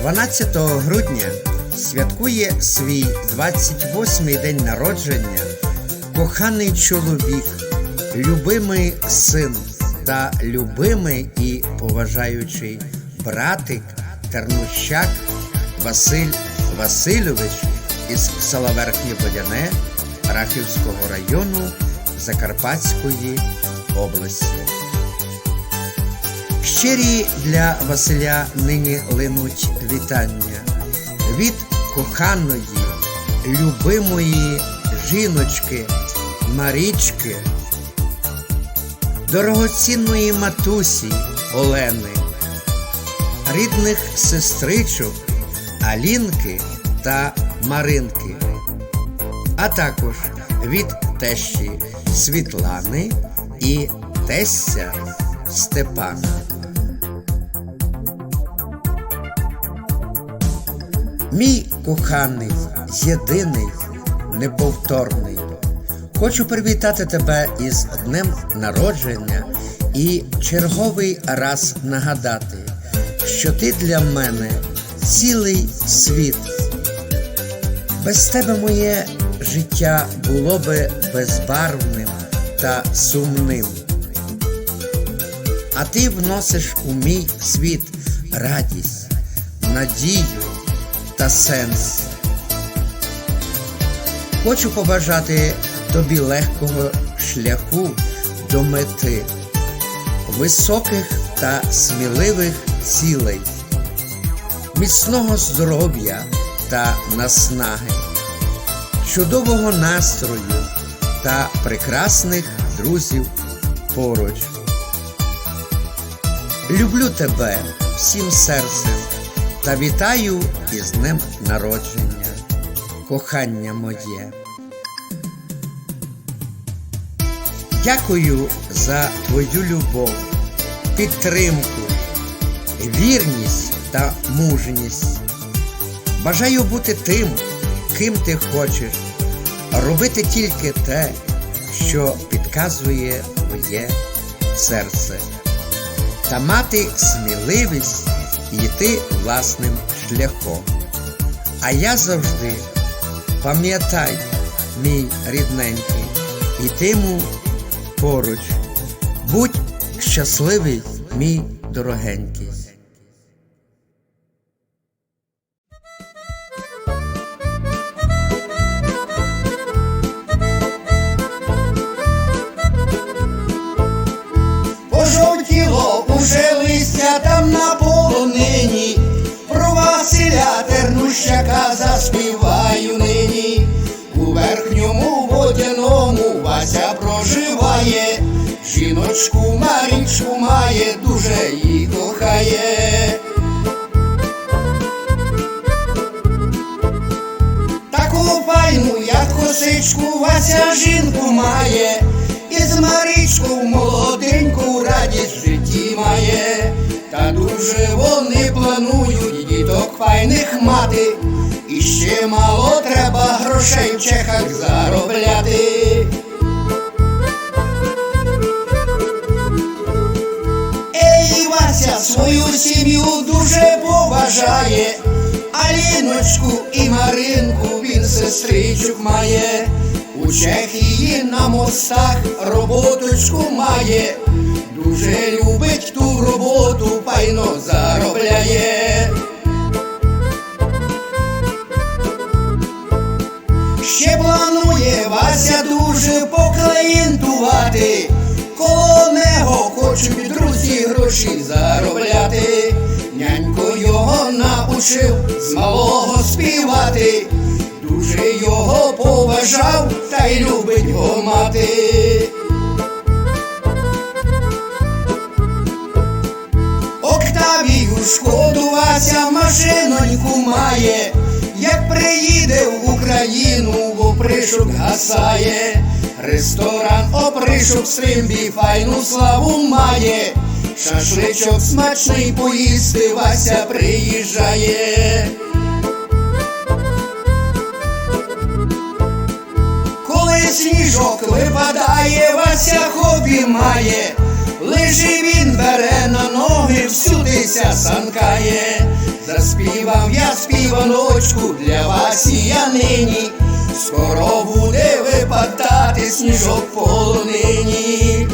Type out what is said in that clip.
12 грудня святкує свій 28-й день народження коханий чоловік, любимий син та любимий і поважаючий братик Тернущак Василь Васильович із села Верхнє Водяне Рахівського району Закарпатської області. Щирі для Василя нині линуть вітання від коханої, любимої жіночки Марічки, дорогоцінної матусі Олени, рідних сестричок Алінки та Маринки, а також від тещі Світлани і тестя Степана. Мій коханий, єдиний, неповторний. Хочу привітати тебе із днем народження і черговий раз нагадати, що ти для мене цілий світ. Без тебе моє життя було би безбарвним та сумним. А ти вносиш у мій світ радість, надію та сенс. Хочу побажати тобі легкого шляху до мети, високих та сміливих цілей, міцного здоров'я та наснаги, чудового настрою та прекрасних друзів поруч. Люблю тебе всім серцем та вітаю із днем народження, кохання моє. Дякую за твою любов, підтримку, вірність та мужність. Бажаю бути тим, ким ти хочеш, робити тільки те, що підказує твоє серце та мати сміливість йти власним шляхом. А я завжди пам'ятай, мій рідненький, йтиму поруч. Будь щасливий, мій дорогенький. Жіночку Марічку має, дуже її кохає. Таку файну, як косичку, Вася жінку має, і з Марічку молоденьку радість в житті має, та дуже вони планують діток файних мати, і ще мало треба грошей в чехах заробляти. Свою сім'ю дуже поважає, Аліночку і Маринку він сестричок має, у Чехії на мостах роботочку має, дуже любить ту роботу, пайно заробляє. Ще планує Вася дуже поклієнтувати, коло нього хочуть друзі гроші заробляти. Нянько його научив з малого співати, дуже його поважав та й любить його мати. Октавію шкоду машиноньку має, опришок гасає, ресторан опришок стримбі файну славу має, шашличок смачний поїсти Вася приїжджає. Коли сніжок випадає, Вася хобі має, лежи він бере на ноги, всюдися санкає. Заспівав я співаночку для вас я нині скоро буде випадати сніжок в полонині.